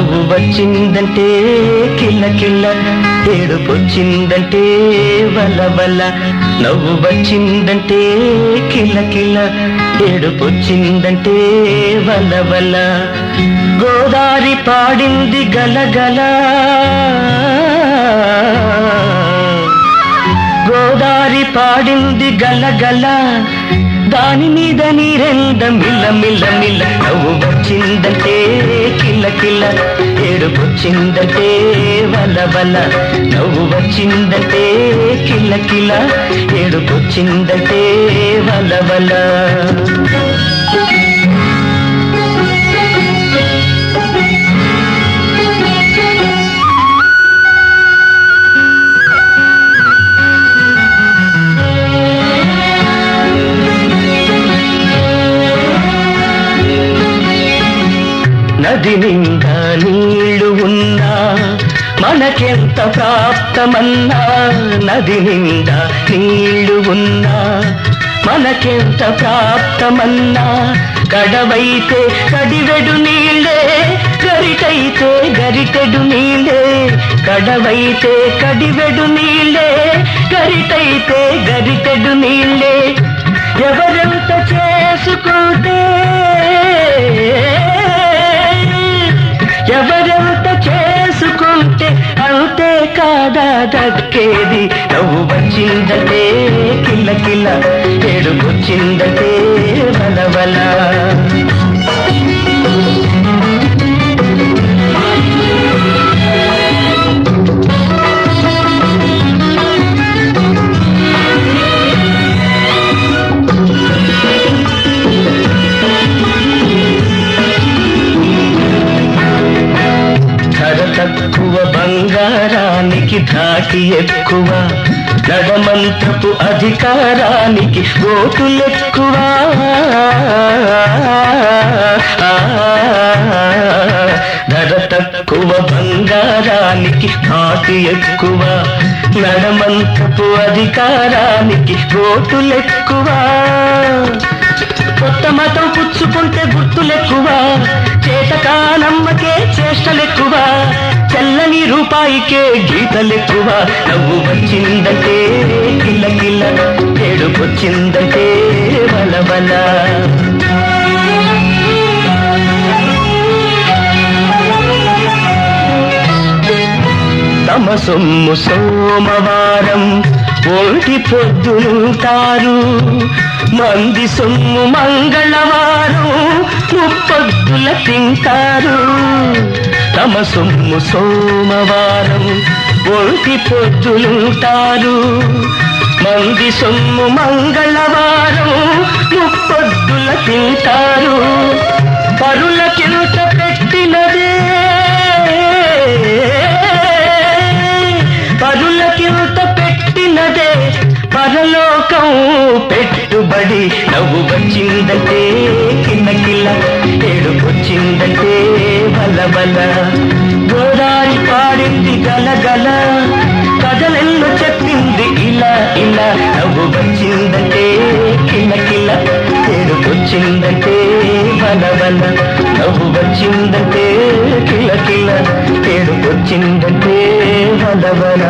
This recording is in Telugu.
వచ్చిందంటే కిల్ల కిల్ల ఏడుపొచ్చిందంటే వల్ల వల్ల నవ్వు వచ్చిందంటే కిల్ల కిల్ల ఏడుపొచ్చిందంటే వల్ల వల్ల గోదారి పాడింది గలగల గోదారి పాడింది గలగల దాని మీద నీరెంద మిల్ల మిల్ల మిల్ల నవ్వు వచ్చిందంటే ఏడుపొచ్చిందంటే వలవల నవ్వు వచ్చిందంటే కిల కిల. ఏడుపొచ్చిందంటే వలవల నది నిండా నీళ్ళు ఉన్నా మనకెంత ప్రాప్తమన్నా నది నిండా నీళ్ళు ఉన్నా మనకెంత ప్రాప్తమన్నా కడవైతే కడివెడు నీళ్ళే గరిటైతే గరిటెడు నీళ్ళే కడవైతే కడివెడు నీళ్ళే గరిటైతే గరిటెడు నీళ్ళే. ఎవరెంత చేసుకుంటే ఎవరెంత చేసుకుంటే అంతే కాదా దక్కేది? నవ్వు వచ్చిందటే కిల్ల కిల్ల ఏడుకొచ్చిందంటే వల. తక్కువ బంగారానికి ధాటి ఎక్కువ. నడమంత్రపు అధికారానికి ఓటులెక్కువ ధర తక్కువ బంగారానికి ధాటి ఎక్కువ. నడమంత్రపు అధికారానికి ఓటులెక్కువ కొత్త మతం పుచ్చుకుంటే గుర్తులెక్కువ. చేతకానమ్మకే చేష్టలెక్కువ. చెల్లని రూపాయికే గీతలెక్కువ నవ్వు వచ్చిందంటే కిల్ల కిల్ల ఏడుపొచ్చిందంటే వల. తమ సొమ్ము సోమవారం ఒంటి పొద్దునుంటారు. మంది సొమ్ము మంగళవారం ముప్పొద్దుల తింటారు. తమ సొమ్ము సోమవారం ఒంటి పొద్దులుంటారు. మంది సొమ్ము మంగళవారం పడి నవ్వు వచ్చిందంటే కిన్న కిల్ల ఏడుకొచ్చిందంటే బల బల గోదారి పాడింది గల గల కథలెన్నో చెప్పింది ఇలా ఇలా. నవ్వు వచ్చిందంటే కిల్ల కిల్ల ఏడుకొచ్చిందంటే బల బల నవ్వు వచ్చిందంటే కిల్ల కిల్ల ఏడుకొచ్చిందంటే బల బల